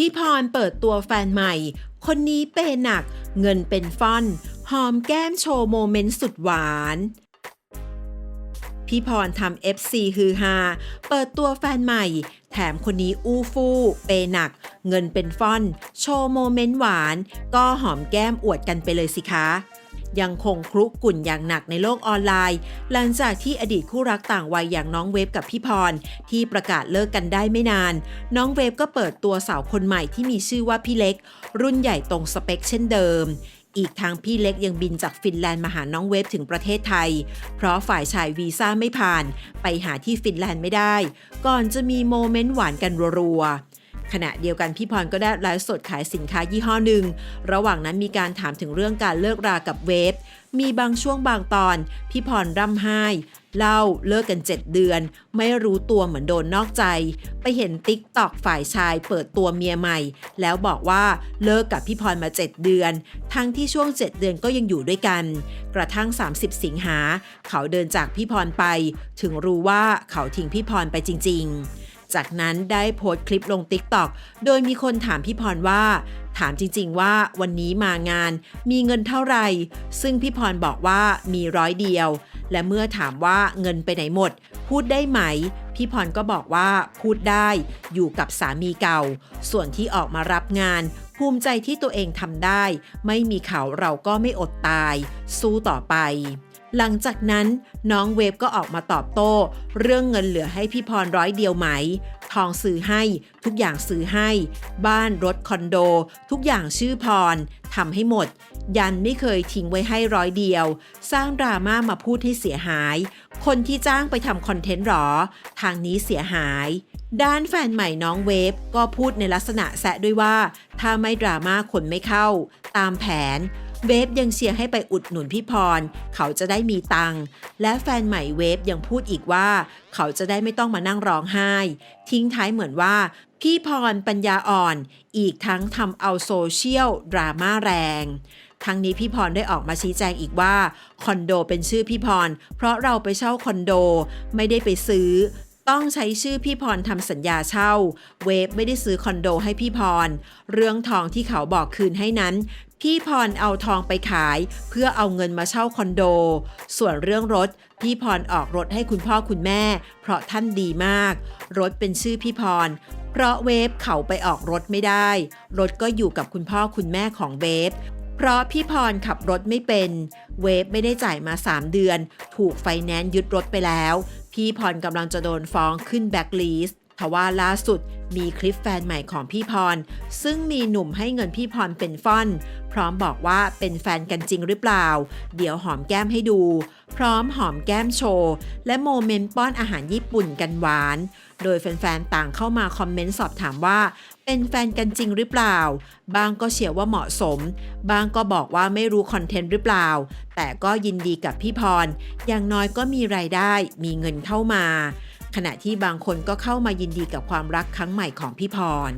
พี่พรเปิดตัวแฟนใหม่ คนนี้เปย์หนัก เงินเป็นฟ่อน หอมแก้มโชว์โมเมนต์สุดหวานพี่พรทำ FC ฮือฮา เปิดตัวแฟนใหม่ แถมคนนี้อู้ฟู่ เปย์หนัก เงินเป็นฟ่อน โชว์โมเมนต์หวาน ก็หอมแก้มอวดกันไปเลยสิคะ ยังคงคลุกกุ่นอย่างหนักในโลกออนไลน์ หลังจากที่อดีตคู่รักต่างวัยอย่างน้องเวฟกับพี่พร ที่ประกาศเลิกกันได้ไม่นาน น้องเวฟก็เปิดตัวสาวคนใหม่ที่มีชื่อว่าพี่เล็ก รุ่นใหญ่ตรงสเปคเช่นเดิมอีกทางพี่เล็กยังบินจากฟินแลนด์มาหาน้องเวฟถึงประเทศไทย เพราะฝ่ายชายวีซ่าไม่ผ่าน ไปหาที่ฟินแลนด์ไม่ได้ ก่อนจะมีโมเมนต์หวานกันรัวๆ ขณะเดียวกันพี่พรก็ได้ไลฟ์สดขายสินค้ายี่ห้อหนึ่ง ระหว่างนั้นมีการถามถึงเรื่องการเลิกรากับเวฟ มีบางช่วงบางตอน พี่พรร่ำไห้ เล่าเลิกกัน 7 เดือน ไม่รู้ตัวเหมือนโดนนอกใจ ไปเห็นติ๊กตอกฝ่ายชายเปิดตัวเมียใหม่ แล้วบอกว่าเลิกกับพี่พรมา 7 เดือน ทั้งที่ช่วง 7 เดือนก็ยังอยู่ด้วยกัน กระทั่ง 30 สิงหา เขาเดินจากพี่พรไป ถึงรู้ว่าเขาทิ้งพี่พรไปจริง ๆ จากนั้นได้โพสต์คลิปลง t ิ k t o k โดยมีคนถามพี่พรว่า ถามจริงๆว่าวันนี้มางาน มีเงินเท่าไหร่ ซึ่งพี่พรบอกว่ามีร้อยเดียว และเมื่อถามว่าเงินไปไหนหมด พูดได้ไหม พี่พรก็บอกว่าพูดได้ อยู่กับสามีเก่า ส่วนที่ออกมารับงาน ภูมิใจที่ตัวเองทำได้ ไม่มีเขาเราก็ไม่อดตาย สู้ต่อไป หลังจากนั้นน้องเวฟก็ออกมาตอบโต้ เรื่องเงินเหลือให้พี่พรร้อยเดียวไหม ทองซื้อให้ทุกอย่างซื้อให้ บ้านรถคอนโด ทุกอย่างชื่อพรทำให้หมด ยันไม่เคยทิ้งไว้ให้ร้อยเดียว สร้างดราม่ามาพูดให้เสียหาย คนที่จ้างไปทำคอนเทนต์หรอ ทางนี้เสียหายด้านแฟนใหม่น้องเวฟก็พูดในลักษณะแซะด้วยว่า ถ้าไม่ดราม่าคนไม่เข้า ตามแผน เวฟยังเชียร์ให้ไปอุดหนุนพี่พร เขาจะได้มีตังค์และแฟนใหม่เวฟยังพูดอีกว่า เขาจะได้ไม่ต้องมานั่งร้องไห้ ทิ้งท้ายเหมือนว่า พี่พรปัญญาอ่อน อีกทั้งทำเอาโซเชียลดราม่าแรงทั้งนี้พี่พรได้ออกมาชี้แจงอีกว่าคอนโดเป็นชื่อพี่พร เพราะเราไปเช่าคอนโด ไม่ได้ไปซื้อ ต้องใช้ชื่อพี่พรทำสัญญาเช่า เวฟไม่ได้ซื้อคอนโดให้พี่พร เรื่องทองที่เขาบอกคืนให้นั้น พี่พรเอาทองไปขาย เพื่อเอาเงินมาเช่าคอนโด ส่วนเรื่องรถ พี่พรออกรถให้คุณพ่อคุณแม่ เพราะท่านดีมาก รถเป็นชื่อพี่พร เพราะเวฟเขาไปออกรถไม่ได้ รถก็อยู่กับคุณพ่อคุณแม่ของเวฟเพราะพี่พรขับรถไม่เป็น เวฟไม่ได้จ่ายมา 3 เดือน ถูกไฟแนนซ์ยึดรถไปแล้ว พี่พรกำลังจะโดนฟ้องขึ้นแบ็กลิสต์ ทว่าล่าสุดมีคลิปแฟนใหม่ของพี่พร ซึ่งมีหนุ่มให้เงินพี่พรเป็นฟ่อน พร้อมบอกว่าเป็นแฟนกันจริงหรือเปล่า เดี๋ยวหอมแก้มให้ดู พร้อมหอมแก้มโชว์ และโมเมนต์ป้อนอาหารญี่ปุ่นกันหวาน โดยแฟนๆ ต่างเข้ามาคอมเมนต์สอบถามว่า เป็นแฟนกันจริงหรือเปล่า บางก็เชียร์ว่าเหมาะสม บางก็บอกว่าไม่รู้คอนเทนต์หรือเปล่า แต่ก็ยินดีกับพี่พร อย่างน้อยก็มีรายได้ มีเงินเข้ามา ขณะที่บางคนก็เข้ามายินดีกับความรักครั้งใหม่ของพี่พร